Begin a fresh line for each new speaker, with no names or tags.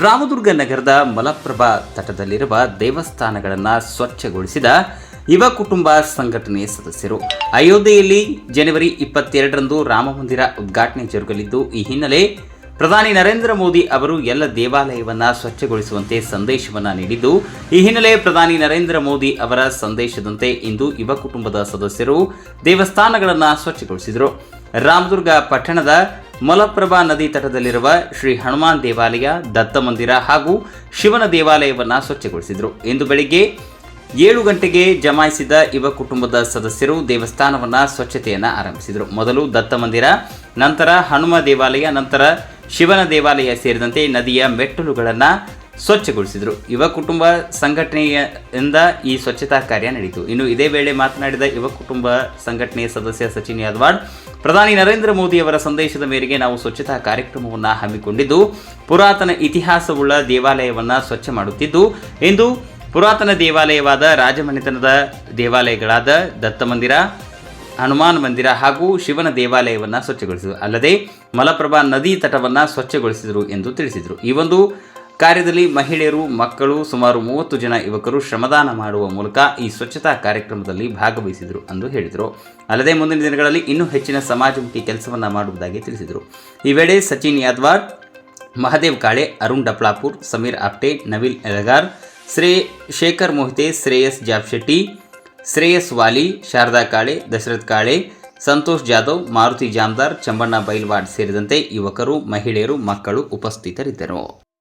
ರಾಮದುರ್ಗ ನಗರದ ಮಲಪ್ರಭಾ ತಟದಲ್ಲಿರುವ ದೇವಸ್ಥಾನಗಳನ್ನು ಸ್ವಚ್ಛಗೊಳಿಸಿದ ಯುವ ಕುಟುಂಬ ಸಂಘಟನೆ ಸದಸ್ಯರು. ಅಯೋಧ್ಯೆಯಲ್ಲಿ ಜನವರಿ ಇಪ್ಪತ್ತೆರಡರಂದು ರಾಮ ಮಂದಿರ ಉದ್ಘಾಟನೆ ಜರುಗಲಿದ್ದು, ಈ ಹಿನ್ನೆಲೆ ಪ್ರಧಾನಿ ನರೇಂದ್ರ ಮೋದಿ ಅವರು ಎಲ್ಲ ದೇವಾಲಯವನ್ನು ಸ್ವಚ್ಛಗೊಳಿಸುವಂತೆ ಸಂದೇಶವನ್ನು ನೀಡಿದ್ದು, ಈ ಹಿನ್ನೆಲೆ ಪ್ರಧಾನಿ ನರೇಂದ್ರ ಮೋದಿ ಅವರ ಸಂದೇಶದಂತೆ ಇಂದು ಯುವ ಕುಟುಂಬದ ಸದಸ್ಯರು ದೇವಸ್ಥಾನಗಳನ್ನು ಸ್ವಚ್ಛಗೊಳಿಸಿದರು. ರಾಮದುರ್ಗ ಪಟ್ಟಣದ ಮಲಪ್ರಭಾ ನದಿ ತಟದಲ್ಲಿರುವ ಶ್ರೀ ಹನುಮಾನ್ ದೇವಾಲಯ, ದತ್ತ ಮಂದಿರ ಹಾಗೂ ಶಿವನ ದೇವಾಲಯವನ್ನು ಸ್ವಚ್ಛಗೊಳಿಸಿದರು. ಇಂದು ಬೆಳಿಗ್ಗೆ ಏಳು ಗಂಟೆಗೆ ಜಮಾಯಿಸಿದ ಯುವ ಕುಟುಂಬದ ಸದಸ್ಯರು ದೇವಸ್ಥಾನವನ್ನು ಸ್ವಚ್ಛತೆಯನ್ನು ಆರಂಭಿಸಿದರು. ಮೊದಲು ದತ್ತ ಮಂದಿರ, ನಂತರ ಹನುಮ ದೇವಾಲಯ, ನಂತರ ಶಿವನ ದೇವಾಲಯ ಸೇರಿದಂತೆ ನದಿಯ ಮೆಟ್ಟಲುಗಳನ್ನು ಸ್ವಚ್ಛಗೊಳಿಸಿದರು. ಯುವ ಕುಟುಂಬ ಸಂಘಟನೆಯಿಂದ ಈ ಸ್ವಚ್ಛತಾ ಕಾರ್ಯ ನಡೆಯಿತು ಇನ್ನು ಇದೇ ವೇಳೆ ಮಾತನಾಡಿದ ಯುವ ಕುಟುಂಬ ಸಂಘಟನೆಯ ಸದಸ್ಯ ಸಚಿನ್ ಯಾದವಾಡ್ ಪ್ರಧಾನಿ ನರೇಂದ್ರ ಮೋದಿ ಅವರ ಸಂದೇಶದ ಮೇರೆಗೆ ನಾವು ಸ್ವಚ್ಛತಾ ಕಾರ್ಯಕ್ರಮವನ್ನು ಹಮ್ಮಿಕೊಂಡಿದ್ದು, ಪುರಾತನ ಇತಿಹಾಸವುಳ್ಳ ದೇವಾಲಯವನ್ನು ಸ್ವಚ್ಛ ಮಾಡುತ್ತಿದ್ದು, ಇಂದು ಪುರಾತನ ದೇವಾಲಯವಾದ ರಾಜಮನೆತನದ ದೇವಾಲಯಗಳಾದ ದತ್ತಮಂದಿರ, ಹನುಮಾನ್ ಮಂದಿರ ಹಾಗೂ ಶಿವನ ದೇವಾಲಯವನ್ನು ಸ್ವಚ್ಛಗೊಳಿಸಿದರು ಅಲ್ಲದೆ ಮಲಪ್ರಭಾ ನದಿ ತಟವನ್ನು ಸ್ವಚ್ಛಗೊಳಿಸಿದರು ಎಂದು ತಿಳಿಸಿದರು. ಈ ಒಂದು ಕಾರ್ಯದಲ್ಲಿ ಮಹಿಳೆಯರು, ಮಕ್ಕಳು, ಸುಮಾರು ಮೂವತ್ತು ಜನ ಯುವಕರು ಶ್ರಮದಾನ ಮಾಡುವ ಮೂಲಕ ಈ ಸ್ವಚ್ಛತಾ ಕಾರ್ಯಕ್ರಮದಲ್ಲಿ ಭಾಗವಹಿಸಿದರು ಎಂದು ಹೇಳಿದರು. ಅಲ್ಲದೆ ಮುಂದಿನ ದಿನಗಳಲ್ಲಿ ಇನ್ನೂ ಹೆಚ್ಚಿನ ಸಮಾಜಮುಖಿ ಕೆಲಸವನ್ನು ಮಾಡುವುದಾಗಿ ತಿಳಿಸಿದರು. ಈ ವೇಳೆ ಸಚಿನ್ ಯಾದ್ವಾರ್, ಮಹದೇವ್ ಕಾಳೆ, ಅರುಣ್ ಡಪ್ಲಾಪುರ್, ಸಮೀರ್ ಆಪ್ಟೆ ನವೀಲ್ ಎಲಗಾರ್ ಶ್ರೇ ಶೇಖರ್ ಮೊಹಿತೆ, ಶ್ರೇಯಸ್ ಜಾಬ್ಶೆಟ್ಟಿ, ಶ್ರೇಯಸ್ ವಾಲಿ, ಶಾರದಾ ಕಾಳೆ, ದಶರಥ್ ಕಾಳೆ, ಸಂತೋಷ್ ಜಾಧವ್, ಮಾರುತಿ ಜಾಮ್ದಾರ್, ಚಂಬಣ್ಣ ಬೈಲ್ವಾಡ್ ಸೇರಿದಂತೆ ಯುವಕರು, ಮಹಿಳೆಯರು, ಮಕ್ಕಳು ಉಪಸ್ಥಿತರಿದ್ದರು.